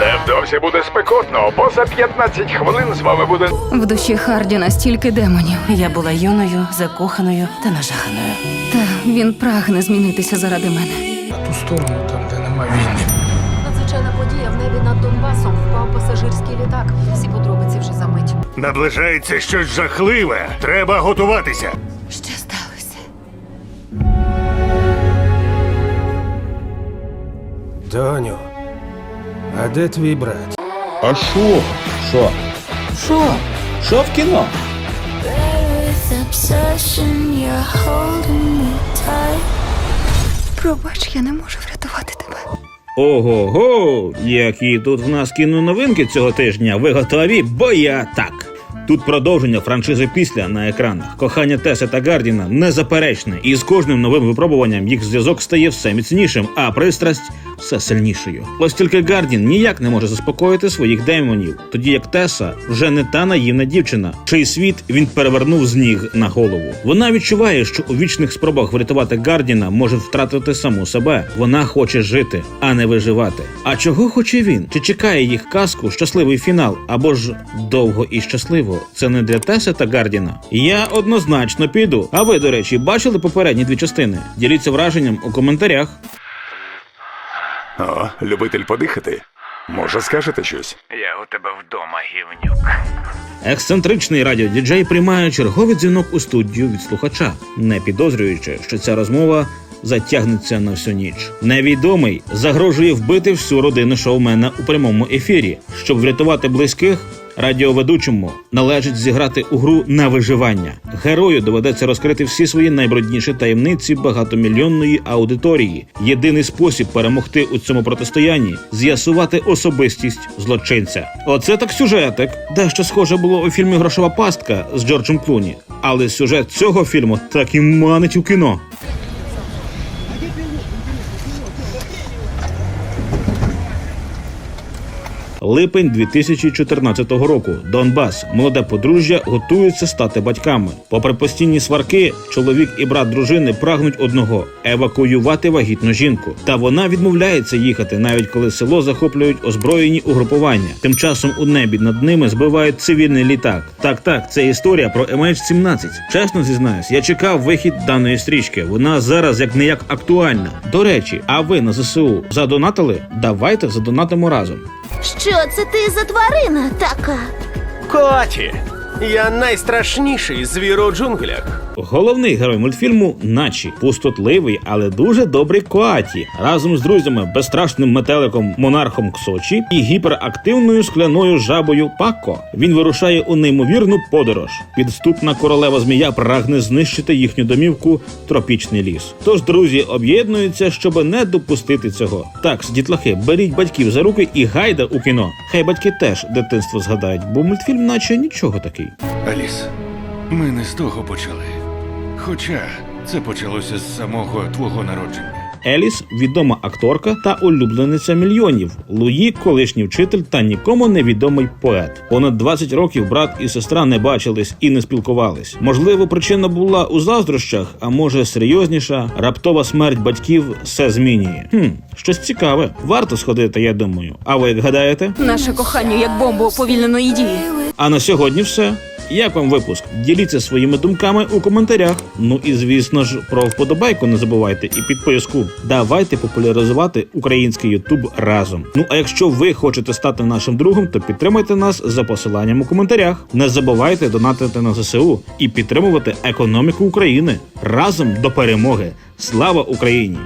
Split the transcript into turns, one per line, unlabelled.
Невдовзі буде спекотно, бо за 15 хвилин з вами буде.
В душі Хардіна стільки демонів.
Я була юною, закоханою та нажаханою.
Та він прагне змінитися заради мене.
На ту сторону, там, де нема війни.
Надзвичайна подія в небі над Донбасом впав пасажирський літак. Всі подробиці вже за мить.
Наближається щось жахливе. Треба готуватися.
Що сталося?
Доню, а де твій брат?
А що? Що? Що? Що в кіно?
Пробач, я не можу врятувати тебе.
Ого-го! Які тут в нас кіноновинки цього тижня. Ви готові? Бо я так. Тут продовження франшизи після на екранах. Кохання Теса та Гардіна незаперечне, і з кожним новим випробуванням їх зв'язок стає все міцнішим, а пристрасть все сильнішою. Ось тільки Гардін ніяк не може заспокоїти своїх демонів, тоді як Теса вже не та наївна дівчина, чий світ він перевернув з ніг на голову. Вона відчуває, що у вічних спробах врятувати Гардіна може втратити саму себе. Вона хоче жити, а не виживати. А чого хоче він? Чи чекає їх казку, щасливий фінал, або ж довго і щасливо? Це не для Теса та Гардіна. Я однозначно піду. А ви, до речі, бачили попередні дві частини? Діліться враженням у коментарях.
О, любитель подихати. Може, скажете щось?
Я у тебе вдома, гівнюк.
Ексцентричний радіодіджей приймає черговий дзвінок у студію від слухача, не підозрюючи, що ця розмова затягнеться на всю ніч. Невідомий загрожує вбити всю родину шоумена у прямому ефірі. Щоб врятувати близьких, радіоведучому належить зіграти у гру на виживання. Герою доведеться розкрити всі свої найбрудніші таємниці багатомільйонної аудиторії. Єдиний спосіб перемогти у цьому протистоянні з'ясувати особистість злочинця. Оце так сюжетик. Дещо схоже було у фільмі Грошова пастка з Джорджем Клуні. Але сюжет цього фільму так і манить у кіно. Липень 2014 року. Донбас. Молоде подружжя готуються стати батьками. Попри постійні сварки, чоловік і брат дружини прагнуть одного евакуювати вагітну жінку. Та вона відмовляється їхати, навіть коли село захоплюють озброєні угрупування. Тим часом у небі над ними збивають цивільний літак. Так, так, це історія про MH17. Чесно зізнаюсь, я чекав вихід даної стрічки. Вона зараз як не як актуальна. До речі, а ви на ЗСУ задонатили? Давайте задонатимо разом.
Що це ти за тварина така?
Коаті! Я найстрашніший звір у джунглях.
Головний герой мультфільму Начі пустотливий, але дуже добрий Коаті разом з друзями, безстрашним метеликом монархом Ксочі і гіперактивною скляною жабою Пако. Він вирушає у неймовірну подорож. Підступна королева змія прагне знищити їхню домівку тропічний ліс. Тож друзі об'єднуються, щоб не допустити цього. Так, дітлахи, беріть батьків за руки і гайда у кіно. Хай батьки теж дитинство згадають, бо мультфільм, наче нічого такий.
Аліс, ми не з того почали. Хоча це почалося з самого твого народження.
Еліс відома акторка та улюблениця мільйонів. Луї, колишній вчитель та нікому невідомий поет. Понад 20 років брат і сестра не бачились і не спілкувались. Можливо, причина була у заздрощах, а може серйозніша. Раптова смерть батьків все змінює. Хм, щось цікаве. Варто сходити, я думаю. А ви як гадаєте?
Наше кохання як бомба уповільненої дії.
А на сьогодні все. Як вам випуск? Діліться своїми думками у коментарях. Ну і звісно ж про вподобайку не забувайте і підписку. Давайте популяризувати український Ютуб разом. Ну а якщо ви хочете стати нашим другом, то підтримайте нас за посиланням у коментарях. Не забувайте донатити на ЗСУ і підтримувати економіку України разом до перемоги. Слава Україні!